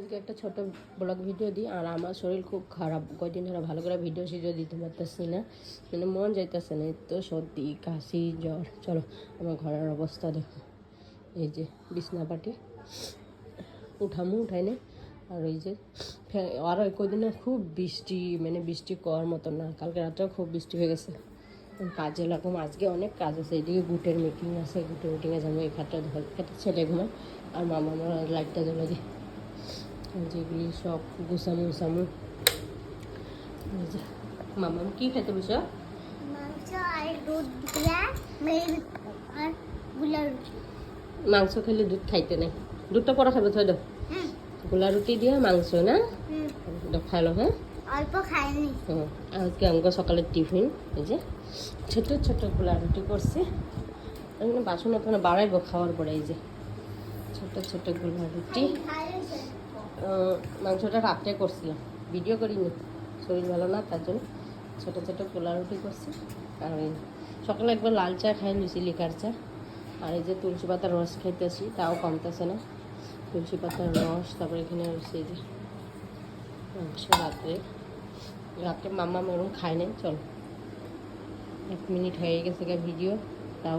আজকে একটা ছোট ব্লগ ভিডিও দিই, আর আমার শরীর খুব খারাপ। কয়দিন ধরে ভালো করে ভিডিও সিডিও দিতে পারতেছি না মানে মন যাইতেছে না তো সর্দি, কাশি, জ্বর। চলো, আমার ঘরের অবস্থা দেখো। এই যে বিছনাপাটি উঠামু, উঠাই নে আর ওই যে ফে- আর কদিনে খুব বৃষ্টি মানে বৃষ্টি কর মতো না, কালকে রাতেও খুব বৃষ্টি হয়ে গেছে। কাজে লাগম আজকে অনেক কাজ আছে, এদিকে গুটের মিটিং আছে, গুটের মিটিংয়ে যাব, এই খাটটা ধর একটা ছেলে ঘুমায়, আর মামা আমার লাইটটা জ্বলে দিই যেগুলি সব গুছামু উসামু এই যে মামা কি খেতে বসো মাংস খেলে দুধ খাইতে নাই। দুধটা পরে খাবে থৈ দাও গোলা রুটি দিয়ে মাংস না? হুম। দাও খাই লো হ্যাঁ অল্প খাইনি। আজকে আমাকে সকালের টিফিন এই যে। ছোট ছোট গোলা রুটি করছি। বাসন ওখানে বাড়াইবো খাওয়ার পরে এই যে। ছোট ছোট গোলা রুটি। মাংসটা রাত্রে করছিলাম ভিডিও করিনি, শরীর ভালো না, তার জন্য ছোটো ছোটো গোলা রুটি করছি। আর ওই সকালে একবার লাল চা খাই, লুচি, লিকার চা। আর এই যে তুলসী পাতার রস খাইতেছি, তাও কমতেছে না। তুলসী পাতার রস, তারপরে এখানে রয়েছে যে মাংস রাত্রে। রাত্রে মাম্মা মেরুন খায় নাই, চল। এক মিনিট হয়ে গেছে ভিডিও, তাও।